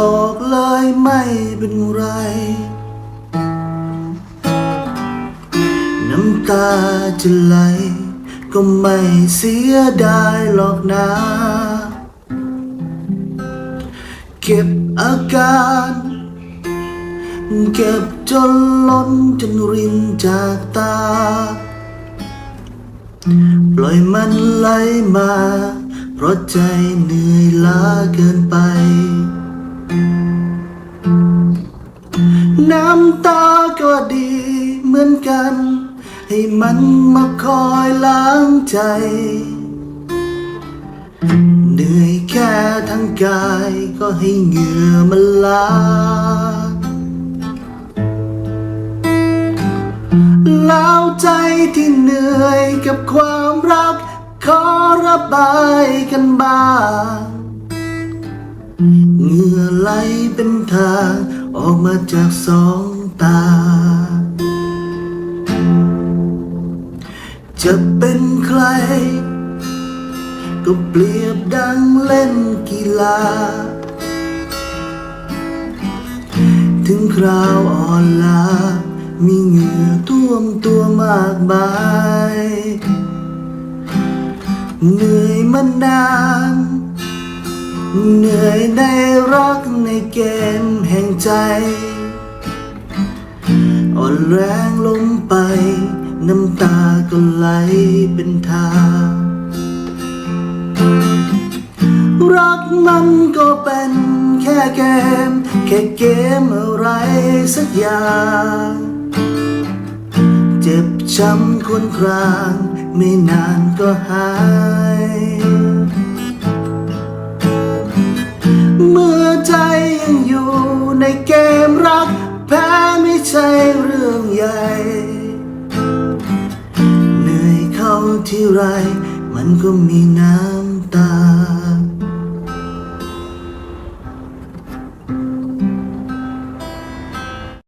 บอกเลยไม่เป็นไร น้ำตาจะไหล ก็ไม่เสียดายหรอกนะ เก็บอาการ เก็บจนล้นจนรินจากตา ปล่อยมันไหลมา เพราะใจเหนื่อยล้าเกินไป น้ำตาก็ดีเหมือนกัน ให้มันมาคอยล้างใจ เหนื่อยแค่ทั้งกายก็ให้เหงื่อมันล้าล้วใจที่เหนื่อยกับความรัก ขอระบายกันบ้าง อไหลเป็นทางออกมาจากสองตา จะเป็นใคร ก็เปรียบดังเล่นกีฬา ถึงคราวอ่อนล้ามีเหงื่อท่วมตัวมากมาย เหนื่อยมานาน เหนื่อยในรักในเกมแห่งใจ อ่อนแรงลงไป น้ำตาก็ไหลเป็นทางรักมันก็เป็นแค่เกม แค่เกมอะไรสักอย่างเจ็บช้ำควรคราง ไม่นานก็หาย ในเกมรัก แพ้ไม่ใช่เรื่องใหญ่ เหนื่อยเข้าที่ไร มันก็มีน้ำตา